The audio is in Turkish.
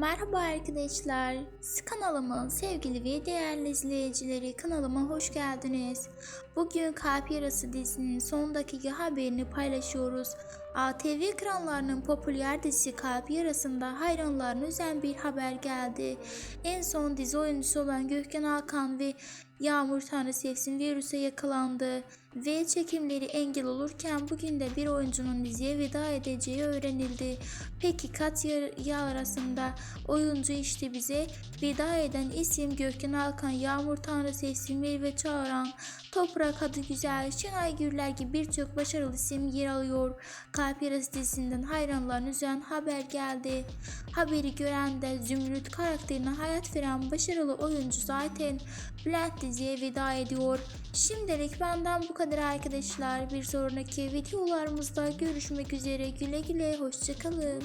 Merhaba arkadaşlar. Kanalımın sevgili ve değerli izleyicileri kanalıma hoş geldiniz. Bugün Kalp Yarası dizisinin son dakika haberini paylaşıyoruz. ATV ekranlarının popüler dizisi Kalp Yarası'nda hayranlarını üzen bir haber geldi. En son dizi oyuncusu olan Gökhan Alkan ve Yağmur Tanrı Sevsin virüse yakalandı ve çekimleri engel olurken bugün de bir oyuncunun diziye veda edeceği öğrenildi. Peki kaç yıl arasında oyuncu işte bize veda eden isim Gökhan Alkan, Yağmur Tanrı Sevsin ve Çağıran, Toprak Adı Güzel, Şenay Gürler gibi birçok başarılı isim yer alıyor. Kalp Yarası dizisinden hayranlarını üzen haber geldi. Haberi gören de Zümrüt karakterine hayat veren başarılı oyuncu zaten Bülent diziye veda ediyor. Şimdilik benden bu kadar arkadaşlar. Bir sonraki videolarımızda görüşmek üzere. Güle güle hoşçakalın.